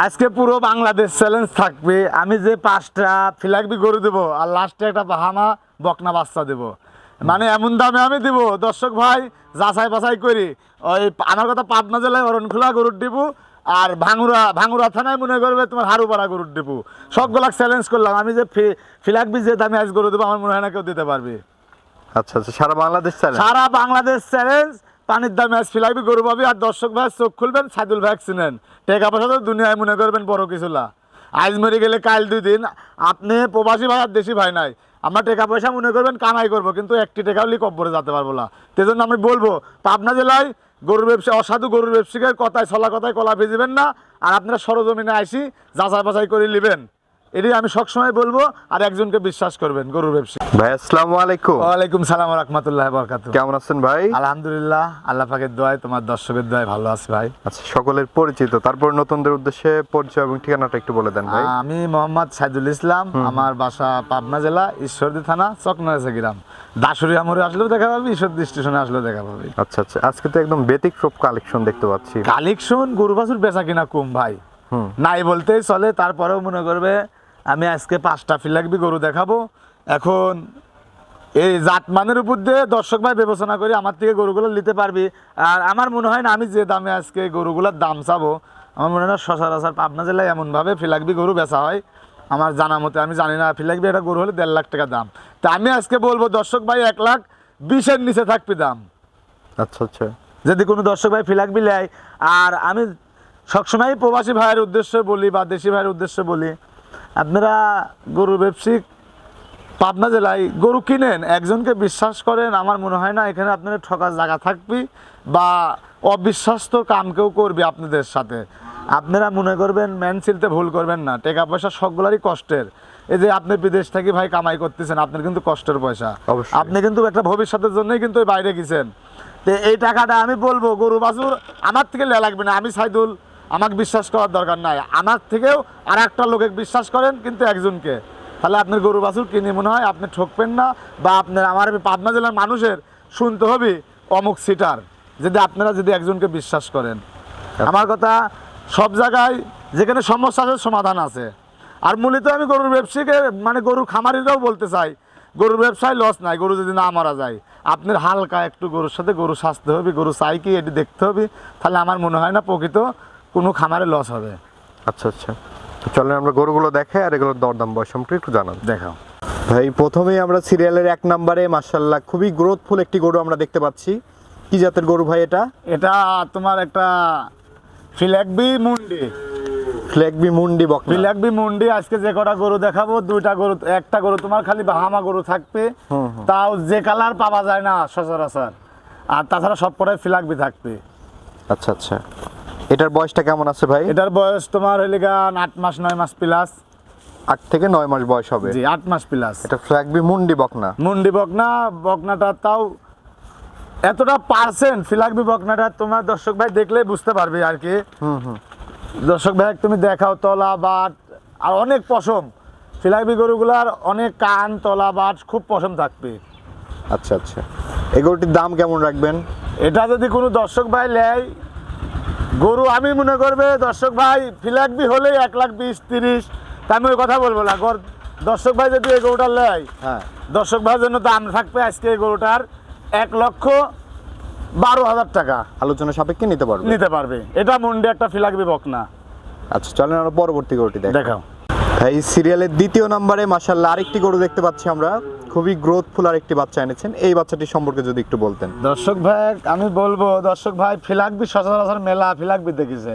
আজকে পুরো বাংলাদেশ চ্যালেঞ্জ থাকবে। আমি যে পাঁচটা ফিলাকবি গরু দেবো আর লাস্টে একটা বাহামা বকনা বাচ্চা দেবো। মানে এমন দামে আমি দিব দর্শক ভাই যাচাই বাছাই করি। ওই আমার কথা পাবনা জেলায় অরণখোলা গরুর দিব আর ভাঙুরা ভাঙুরা থানায় মনে করবে তোমার হারুপাড়া গরুর দিব সবগুলা চ্যালেঞ্জ করলাম। আমি যে ফিলাকবি যে দামে আজ গরু দেবো আমার মনে হয় না কেউ দিতে পারবে। আচ্ছা আচ্ছা সারা বাংলাদেশ চ্যালেঞ্জ সারা বাংলাদেশ চ্যালেঞ্জ পানির দামে আজ ফিলাকবি গরু পাবি আর দর্শক ভাই, চোখ খুলবেন, সাইদুল ভ্যাকসিনেন টাকা পয়সা তো দুনিয়ায় মনে করবেন বড় কিছু না। আজ মরে গেলে কাল দুই দিন, আপনি প্রবাসী ভাই আর দেশি ভাই নাই। আমরা টাকা পয়সা মনে করবেন কামাই করব, কিন্তু একটি টাকাও লি কব্বরে যেতে পারব না। সেজন্য আমি বলব, পাবনা জেলায় গরুর ব্যবসা, অসাধু গরুর ব্যবসায়ীর কথায়, ছলা কথায় কলা ভেজিবেন না। আর আপনারা সরজমিনে আইসি যাচাই বাছাই করে নেবেন। এটাই আমি সবসময় বলব আর একজনকে বিশ্বাস করবেন গরুর ব্যবসা। ভাই আসসালামু আলাইকুম। ওয়ালাইকুম সালাম রহমতুল্লাহ বরকাত কেমন আছেন ভাই? আলহামদুলিল্লাহ আল্লাহ পাকের দোয়ায় তোমার দর্শকের দোয়ায় ভালো আছি ভাই। আচ্ছা সকলের পরিচিত তারপর নতুনদের উদ্দেশ্যে পরিচয় এবং ঠিকানাটা একটু বলে দেন ভাই। আমি মোহাম্মদ সাইদুল ইসলাম আমার বাসা পাবনা জেলা ঈশ্বরদী থানা চকনরেসা গ্রাম। দাসুরি আমরে আসলেও দেখা পাবি ঈশ্বরদী স্টেশনে আসলেও দেখা পাবি। আচ্ছা আচ্ছা আজকে তো একদম ব্যতিক্রম কালেকশন দেখতে পাচ্ছি। কালেকশন গরু বাছুর বেচা কিনা কম ভাই। নাই বলতেই চলে তারপরেও মনে করবে আমি আজকে পাঁচটা ফিলাকবি গরু দেখাবো। এখন এই জাতমানের উপর দিয়ে দর্শক ভাই বিবেচনা করে আমার থেকে গরুগুলো নিতে পারবি। আর আমার মনে হয় না আমি যে দামে আজকে গরুগুলোর দাম চাবো আমার মনে হয় না সচরাচর পাবনা জেলায় এমনভাবে ফিলাকবি গরু বেচা হয়। আমার জানা মতে আমি জানি না ফিলাকবি একটা গরু হলে দেড় লাখ টাকা দাম। তা আমি আজকে বলব দর্শক ভাই এক লাখ বিশের নিচে থাকবি দাম। আচ্ছা আচ্ছা। যদি কোনো দর্শক ভাই ফিলাকবি নেয় আর আমি সবসময় প্রবাসী ভাইয়ের উদ্দেশ্যে বলি বা দেশি ভাইয়ের উদ্দেশ্যে বলি আপনারা গরু ব্যবসায়িক পাবনা জেলায় গরু কিনেন একজনকে বিশ্বাস করেন আমার মনে হয় না এখানে আপনাদের ঠকার জায়গা থাকবি বা অবিশ্বাস্ত কাম কেউ করবে আপনাদের সাথে। আপনারা মনে করবেন ম্যান সিলতে ভুল করবেন না টাকা পয়সা সবগুলারই কষ্টের। এই যে আপনি বিদেশ থেকে ভাই কামাই করতেছেন আপনার কিন্তু কষ্টের পয়সা। আপনি কিন্তু একটা ভবিষ্যতের জন্যই কিন্তু ওই বাইরে গেছেন। তো এই টাকাটা আমি বলব গরু বাছুর আমার থেকে লাগবে না আমি সাইদুল আমাকে বিশ্বাস করার দরকার নাই। আমার থেকেও আর একটা লোকে বিশ্বাস করেন কিন্তু একজনকে। তাহলে আপনার গরু বাছুর কিনে মনে হয় আপনি ঠকবেন না বা আপনার আমার পাবনা জেলার মানুষের শুনতে হবে অমুক সিটার যদি আপনারা যদি একজনকে বিশ্বাস করেন। আমার কথা সব জায়গায় যেখানে সমস্যা আছে সমাধান আছে। আর মূলত আমি গরুর ব্যবসায়ীকে মানে গরুর খামারিরাও বলতে চাই গরুর ব্যবসায় লস নাই গরু যদি না মারা যায়। আপনার হালকা একটু গরুর সাথে গরু সাজতে হবে গরু চাই কি এটি দেখতে হবে। তাহলে আমার মনে হয় না প্রকৃত কোনো খামারে লস হবে। আচ্ছা আচ্ছা। চলেন আমরা গরুগুলো দেখে আর এগুলোর দরদাম বয়স সম্পর্কে একটু জানান। দেখাও। ভাই প্রথমেই আমরা সিরিয়ালের এক নম্বরে মার্শাল্লাহ খুবই গ্রোথফুল একটি গরু আমরা দেখতে পাচ্ছি। কি জাতের গরু ভাই এটা? এটা তোমার একটা ফিলাকবি মুন্ডি। ফ্লেগবি মুন্ডি বকনা। ফিলাকবি মুন্ডি আজকে যে কটা গরু দেখাবো দুইটা গরু একটা গরু তোমার খালি বাহামা গরু থাকবে। হুম, হুম। তাও যে কালার পাওয়া যায় না সচরাচর। আর তাছাড়া সব কটাই ফিলাকবি থাকবে। আচ্ছা আচ্ছা। এটার বয়সটা কেমন আছে ভাই? এটার বয়স তোমার হইলে গান আট মাস নয় মাস প্লাস আট থেকে নয় মাস বয়স হবে। জি আট মাস প্লাস এটা ফ্ল্যাগবি মুন্ডি বকনা। মুন্ডি বকনা বকনাটা তাও এতটা পার্সেন্ট ফিলাকবি বকনাটা তোমার দর্শক ভাই দেখলে বুঝতে পারবে আর কি। হুম হুম। দর্শক ভাই তুমি দেখাও তলা বাট আর অনেক পশম। ফিলাকবি গরুগুলার অনেক কান তলা বাট খুব পশম থাকবে। আচ্ছা আচ্ছা। এই গরুটির দাম কেমন রাখবেন? এটা যদি কোনো দর্শক ভাই নেয় গরু আমি মনে করবে দর্শক ভাই ফিলাকবি হলেই এক লাখ বিশ তিরিশ তা আমি ওই কথা বলব না। গর- দর্শক ভাই যদি এই গরুটা নেয় হ্যাঁ। দর্শক ভাইয়ের জন্য দাম থাকবে আজকে এই গরুটার এক লক্ষ বারো হাজার টাকা। আলোচনা সাপেক্ষে নিতে পারবে? নিতে পারবে। এটা মন্ডে একটা ফিলাকবি বকনা। আচ্ছা চলেন আমরা পরবর্তী গরুটি দেখ দেখাও। এই সিরিয়ালের দ্বিতীয় নম্বরে মাসাল্লাহ আরেকটি গরু দেখতে পাচ্ছি আমরা। খুবই গ্রোথফুল আর একটি বাচ্চা এনেছেন। এই বাচ্চাটি সম্পর্কে যদি একটু বলতেন। দর্শক ভাই আমি বলব দর্শক ভাই ফিলাকবি সচরাচর মেলা ফিলাকবি দেখেছে।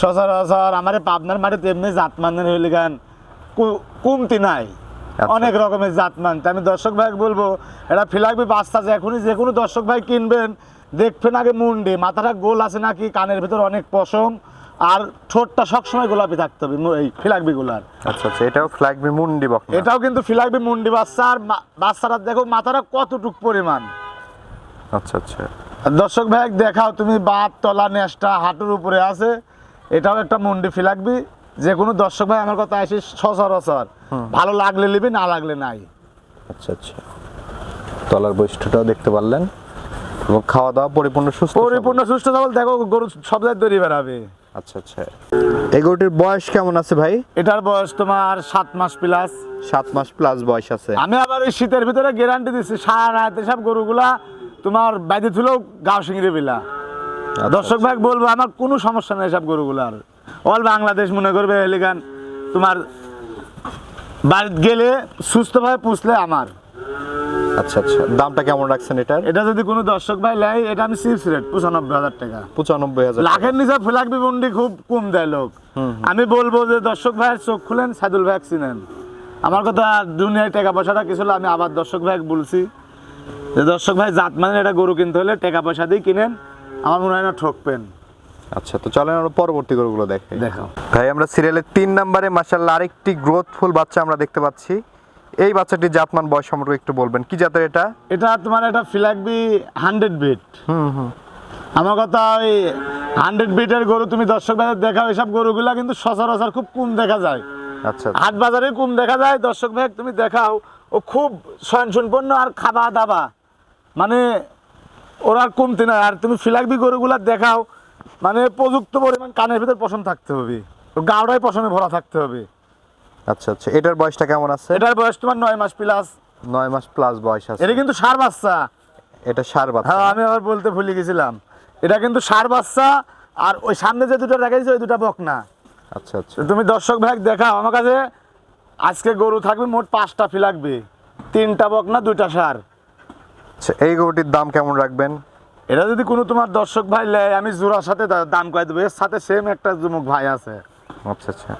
সচরাচর আমার পাবনার মাটিতে এমনি জাতমানের হইলে গান কমতি নাই। আচ্ছা। অনেক রকমের জাতমান। তা আমি দর্শক ভাই বলব এটা ফিলাকবি বাচ্চা যে এখনই যে কোনো দর্শক ভাই কিনবেন দেখবেন আগে মুন্ডে মাথাটা গোল আছে নাকি কানের ভিতর অনেক পশম। আর ঠোঁটটা সবসময় গোলাপি থাকতে হবে এই ফিলাকবি গুলার। আচ্ছা আচ্ছা এটাও ফ্ল্যাগবি মুন্ডি বকনা। এটাও কিন্তু ফিলাকবি মুন্ডি বাচ্চা আর বাচ্চাটা দেখো মাথাটা কতটুক পরিমাণ। আচ্ছা আচ্ছা। দর্শক ভাই দেখাও তুমি বাত তলা নেশটা হাঁটুর উপরে আছে। এটাও একটা মুন্ডি ফিলাকবি যে কোনো দর্শক ভাই আমার কথা আসি সচরাচর। ভালো লাগলে নিবি না লাগলে নাই। আচ্ছা আচ্ছা। তলার বৈশিষ্ট্যটাও দেখতে পারলেন। এবং খাওয়া দাওয়া পরিপূর্ণ সুস্থ পরিপূর্ণ সুস্থ সবল দেখো গরু সব জায়গায় দড়ি বেড়াবে। আচ্ছা আচ্ছা। এই গরুটির বয়স কেমন আছে ভাই? এটার বয়স তোমার সাত মাস প্লাস সাত মাস প্লাস বয়স আছে। আমি আবার ওই শীতের ভিতরে গ্যারান্টি দিচ্ছি সারা রাত এসব গরুগুলা তোমার বাইরে থুলো গাও সিংড়ে বিলা। আচ্ছা, দর্শক ভাই বলব আমার কোনো সমস্যা নেই সব গরুগুলার অল বাংলাদেশ মনে করবে এলিগান তোমার বাড়িতে গেলে সুস্থভাবে পুষলে আমার। আচ্ছা আচ্ছা। দামটা কেমন রাখছেন এটার? এটা যদি কোনো দর্শক ভাই নেয় এটা আমি চিপস রেট পঁচানব্বই হাজার টাকা। পঁচানব্বই হাজার লাখের নিচে ফ্ল্যাগবি বন্ডি খুব কম দেয় লোক। আমি বলব যে দর্শক ভাইয়ের চোখ খুলেন সাইদুল ভাই চিনেন। আমার কথা দুনিয়ায় টাকা পয়সাটা কিছু আমি আবার দর্শক ভাই বলছি। যে দর্শক ভাই জাত মানে এটা গরু কিনতে হলে টাকা পয়সা দিয়ে কিনেন আমার মনে হয় না ঠকবেন। আচ্ছা তো চলেন আমরা পরবর্তী গরুগুলো দেখাই। দেখো ভাই আমরা সিরিয়ালের তিন নম্বরে মাসাল্লাহ আরেকটি গ্রোথফুল বাচ্চা আমরা দেখতে পাচ্ছি। এই বাচ্চাটির জাতমান বয়স সম্পর্কে একটু বলবেন। কি জাতের এটা? এটা তোমার একটা ফ্ল্যাগবি হান্ড্রেড বিট হুম হুম। আমার কথা ওই হান্ড্রেড বিটের গরু তুমি দর্শক ভাইয়ের দেখাও এসব গরুগুলা কিন্তু সচরাচর খুব কম দেখা যায়। আচ্ছা। হাট বাজারে কম দেখা যায় দর্শক ভাই তুমি দেখাও ও খুব স্বয়ংসম্পন্ন আর খাওয়া দাওয়া মানে ওরা আর কমতি নয় আর তুমি ফিলাকবি গরুগুলা দেখাও মানে প্রযুক্ত পরিমাণ কানের ভিতর পশম থাকতে হবে। ও গাওড়ায় পশমে ভরা থাকতে হবে। আচ্ছা আচ্ছা। এটার বয়সটা কেমন আছে? এটার বয়স তোমার নয় মাস প্লাস নয় মাস প্লাস বয়স আছে। এটা কিন্তু সার বাচ্চা। এটা সার বাচ্চা। হ্যাঁ আমি আবার বলতে ভুলে গেছিলাম। এটা কিন্তু সার বাচ্চা আর ওই সামনে যে দুটো দেখাইছে ওই দুটা বকনা। আচ্ছা আচ্ছা। তুমি দর্শক ভাই দেখাও আমার কাছে। আজকে গরু থাকবে মোট পাঁচটা ফি লাগবে। তিনটা বকনা দুইটা সার। আচ্ছা এই গরুটির দাম কেমন রাখবেন? এটা যদি কোনো তোমার দর্শক ভাই লেয় আমি জোড়ার সাথে দাম কয়ে দেবো। এর সাথে সেম একটা জুমুক ভাই আছে। আচ্ছা আচ্ছা।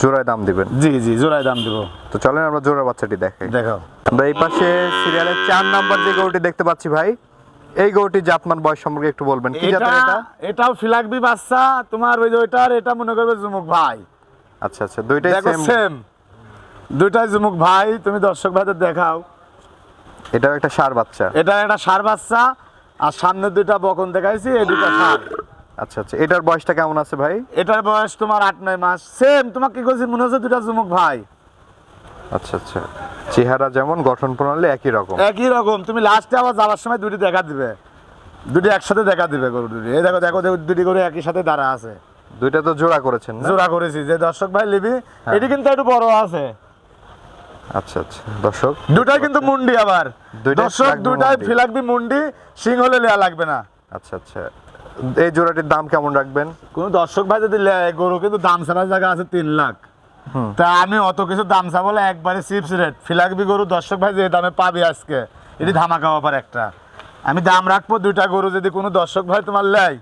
জোড়ায় দাম দিবেন? জি জি জোড়ায় দাম দেবো। তো চলেন আমরা জোড়া বাচ্চাটি দেখাই। দেখাও। আমরা এই পাশে সিরিয়ালের চার নাম্বার যে গরুটি দেখতে পাচ্ছি ভাই এই জাতমান বয়স সম্পর্কে একটু বলবেন। কি জাতের এটা এটাও ফিলাকবি বাচ্চা তোমার ওই ওইটার এটা মনে করবে জুমুক ভাই। আচ্ছা আচ্ছা দুইটাই সেম সেম দুইটাই জুমুক ভাই তুমি দর্শক ভাইদের দেখাও। এটাও একটা সার বাচ্চা। এটা একটা সার বাচ্চা আর সামনে দুইটা বকন দেখাইছি এই দুটা সার। আচ্ছা আচ্ছা। এটার বয়সটা কেমন আছে ভাই? এটার বয়স তোমার আট নয় মাস। সেম তোমাকে কি করছি মনে হচ্ছে দুটা জুমুক ভাই। আচ্ছা আচ্ছা। চেহারা যেমন গঠন প্রণালী একই রকম। একই রকম। তুমি লাস্টে আবার যাওয়ার সময় দুটি দেখা দিবে। দুটি একসাথে দেখা দিবে গরু দুটি এই দেখো দেখো দুটি গরু একই সাথে দাঁড়া আছে। দুইটা তো জোড়া করেছেন জোড়া করেছি। যে দর্শক ভাই লিবি এটি কিন্তু একটু বড় আছে। আচ্ছা আচ্ছা। দর্শক দুটাই কিন্তু মুন্ডি আবার। দর্শক দুটাই মুন্ডি। ফিলাকবি মুন্ডি সিং হলে লেয়া লাগবে না। আচ্ছা আচ্ছা। এই জোড়াটির দাম কেমন রাখবেন? কোন দর্শক ভাই যদি গরু কিন্তু দাম ছাড়ার জায়গা আছে তিন লাখ। তা আমি অত কিছু দাম চা বলে একবারে চিপস রেট। ফিলাকবি গরু দর্শক ভাই যে দামে পাবি আজকে এটি ধামাকা অফার একটা। আমি দাম রাখব দুইটা গরু যদি কোনো দর্শক ভাই তোমার লেয়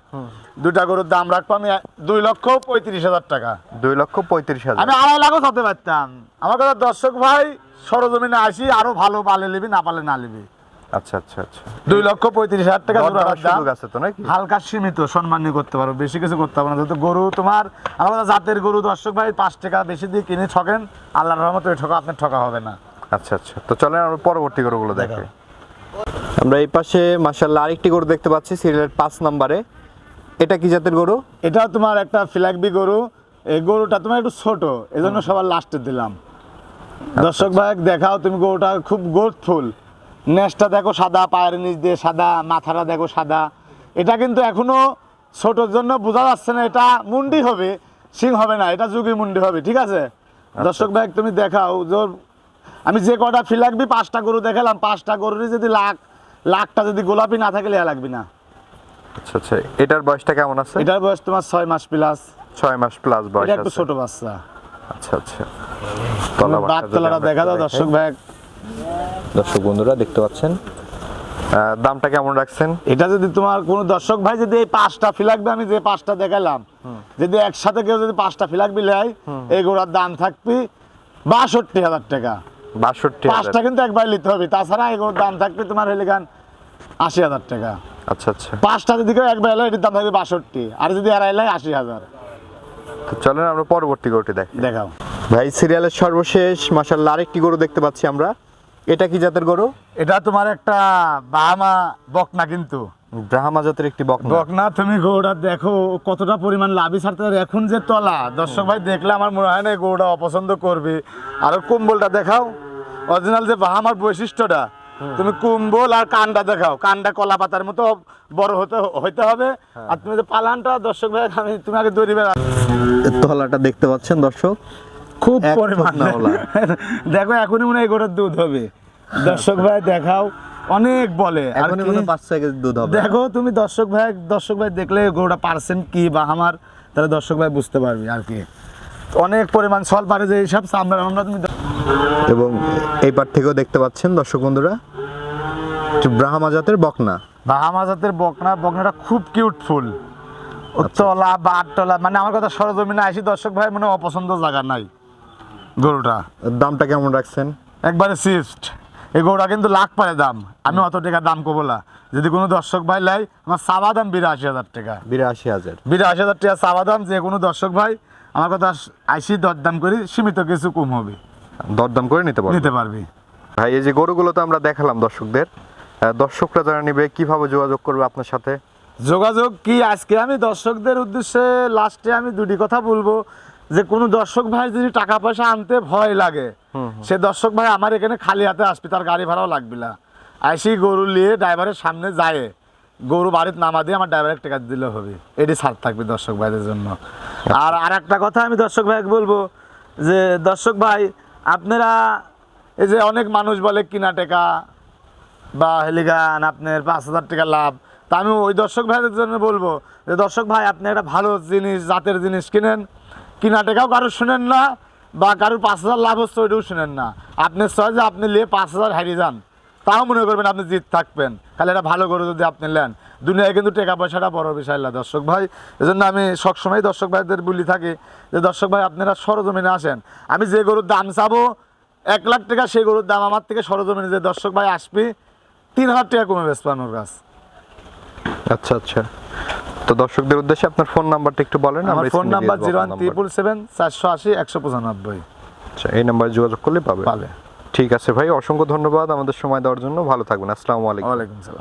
দুইটা গরুর দাম রাখব আমি দুই লক্ষ পঁয়ত্রিশ হাজার টাকা। দুই লক্ষ পঁয়ত্রিশ হাজার। আমি আড়াই লাখও চাতে পারতাম। আমার কথা দর্শক ভাই সরজমিনে আসি আরও ভালো পালে নিবি না পালে না নিবি। আচ্ছা আচ্ছা আচ্ছা। দুই লক্ষ পঁয়ত্রিশ হাজার টাকা দরদামের জোড়াটার সুযোগ আছে তো নাকি? হালকা সীমিত করতে পারো বেশি কিছু করতে পারো না। যেহেতু গরু তোমার আমার জাতের গরু দর্শক ভাই পাঁচ টাকা বেশি দিয়ে কিনে ঠকেন আল্লাহর রহমতে ওই ঠকা আপনার ঠকা হবে না। আচ্ছা আচ্ছা। তো চলেন আমরা পরবর্তী গরুগুলো আমরা এই পাশে মাসাল্লাহ আরেকটি গরু দেখতে পাচ্ছি সিরিয়ালের পাঁচ নম্বরে। এটা কি জাতের গরু? এটা তোমার একটা ফ্ল্যাগবি গরু। এই গরুটা তোমার একটু ছোট এই জন্য সবার লাস্টে দিলাম। দর্শক ভাই দেখাও তুমি গরুটা খুব গোথফুল নেসটা দেখো সাদা পায়ের নিচ দিয়ে সাদা মাথাটা দেখো সাদা। এটা কিন্তু এখনও ছোটোর জন্য বোঝা যাচ্ছে না এটা মুন্ডি হবে সিং হবে না এটা যুগি মুন্ডি হবে ঠিক আছে? দর্শক ভাই তুমি দেখাও জোর। আমি যে কটা ফিলাকবি পাঁচটা গরু দেখালাম পাঁচটা গরুরই যদি লাখ লাখটা যদি গোলাপি না থাকে লেয়া লাগবে না। আচ্ছা আচ্ছা এটার বয়সটা কেমন আছে? এটার বয়স তোমার ছয় মাস প্লাস ছয় মাস প্লাস বয়স একটু ছোট বাচ্চা। আচ্ছা আচ্ছা। তলা দেখা দাও দর্শক ভাই। দর্শক বন্ধুরা দেখতে পাচ্ছেন। দামটা কেমন রাখছেন? এটা যদি তোমার কোনো দর্শক ভাই যদি এই পাঁচটা ফিলাকবে আমি যে পাঁচটা দেখালাম যদি একসাথে কেউ যদি পাঁচটা ফিলাকবি নেয় এই গোড়ার দাম থাকবে বাষট্টি হাজার টাকা। বাষট্টি পাঁচটা কিন্তু একবার নিতে হবে তাছাড়া এই গোড়ার দাম থাকবে তোমার গান আশি হাজার টাকা। আচ্ছা আচ্ছা। পাঁচটা যদি কেউ একবার এলো এটির দাম থাকবে বাষট্টি আর যদি এড়াই এলাই আশি হাজার। চলেন আমরা পরবর্তী গরুটি দেখি দেখাও। ভাই সিরিয়ালের সর্বশেষ মাসাল্লাহ আরেকটি গরু দেখতে পাচ্ছি আমরা। এটা কি জাতের গরু? এটা তোমার একটা বাহামা বকনা কিন্তু। ব্রাহ্মা জাতের একটি বকনা। বকনা তুমি দেখো কতটা পরিমাণ লাভি ছাড়তে পারে। এখন যে তলা দর্শক ভাই দেখলে আমার মনে হয় না অপছন্দ করবে। আর কম্বলটা দেখাও অরিজিনাল যে বাহামার বৈশিষ্ট্যটা তুমি কুম্বল আর কান্ডা দেখাও। কান্ডা কলা পাতার মতো বড় হতে হইতে হবে। আর তুমি যে পালানটা দর্শক ভাই আমি তুমি আগে দড়ি বেড়া তলাটা দেখতে পাচ্ছেন দর্শক। খুব পরিমাণ। দেখো এখনই মনে হয় গরুর দুধ হবে। দর্শক ভাই দেখাও। অনেক বলে। এখনই মনে হয় কেজি দুধ হবে। দেখো তুমি দর্শক ভাই দর্শক ভাই দেখলে গরুটা পার্সেন্ট কি বা আমার তাহলে দর্শক ভাই বুঝতে পারবে আর কি। অনেক পরিমাণ সল পারে যে এইসব আমরা আমরা তুমি এবং এই পার থেকেও দেখতে পাচ্ছেন দর্শক বন্ধুরা ব্রাহ্মা জাতের বকনা। বাহামা জাতের বকনা। বকনাটা খুব কিউট ফুল। তলা বাট টলা মানে আমার কথা সরজমিনে আসি দর্শক ভাই মানে অপছন্দ জায়গা নাই। গরুটা। দামটা কেমন রাখছেন? একবারে সিফট এই গরুটা কিন্তু লাখ পারে দাম। আমি অত টাকা দাম কবো না। যদি কোনো দর্শক ভাই লাই আমার সাবা দাম বিরাশি হাজার টাকা। বিরাশি হাজার। বিরাশি হাজার টাকা চাওয়া দাম যে কোনো দর্শক ভাই আমার কথা আইসি দরদাম করি সীমিত কিছু কম হবে। দরদাম করে নিতে পারবেন নিতে পারবি। ভাই এই যে গরুগুলো তো আমরা দেখালাম দর্শকদের। দর্শকরা যারা নিবে কীভাবে যোগাযোগ করবে আপনার সাথে? যোগাযোগ কি? আজকে আমি দর্শকদের উদ্দেশ্যে লাস্টে আমি দুটি কথা বলব। যে কোনো দর্শক ভাই যদি টাকা পয়সা আনতে ভয় লাগে সে দর্শক ভাই আমার এখানে খালি হাতে আসবে তার গাড়ি ভাড়াও লাগবে না। আইসি গরু নিয়ে ড্রাইভারের সামনে যায় গরু বাড়িতে নামা দিয়ে আমার ড্রাইভারের টাকা দিলে হবে। এটি ছাড় থাকবে দর্শক ভাইদের জন্য। আর আর একটা কথা আমি দর্শক ভাইকে বলব যে দর্শক ভাই আপনারা এই যে অনেক মানুষ বলে কিনা টাকা বা হেলিগান আপনার পাঁচ হাজার টাকা লাভ তা আমি ওই দর্শক ভাইদের জন্য বলব যে দর্শক ভাই আপনি একটা ভালো জিনিস জাতের জিনিস কিনেন কিনা টাকাও কারও শুনেন না বা কারোর পাঁচ হাজার লাভ হচ্ছে ওইটাও শুনেন না। আপনি যে আপনি নিয়ে পাঁচ হাজার হারিয়ে যান, তাও মনে করবেন আপনি জিত থাকবেন। খালি একটা ভালো করে যদি আপনি নেন, দুনিয়ায় কিন্তু টাকা পয়সাটা বড় বিষয় না দর্শক ভাই। এজন্য আমি সবসময় দর্শক ভাইদের বলি থাকি যে, দর্শক ভাই, আপনারা সরজমিনে আসেন। আমি যে গরুর দাম চাবো, এক লাখ টাকা সেই গরুর দাম আমার থেকে সরজমিনে যে দর্শক ভাই আসবি, তিন হাজার টাকা কমে বেসপান ওর কাছ। আচ্ছা আচ্ছা। তো দর্শকদের উদ্দেশ্যে আপনার ফোন নাম্বারটা একটু বলেন আমার phone number zero one triple seven চারশো আশি একশো পঁচানব্বই। আচ্ছা এই নাম্বারে যোগাযোগ করলে পাবে। পাবে ঠিক আছে ভাই অসংখ্য ধন্যবাদ আমাদের সময় দেওয়ার জন্য। ভালো থাকবেন আসসালামু আলাইকুম। ওয়ালাইকুম সালাম।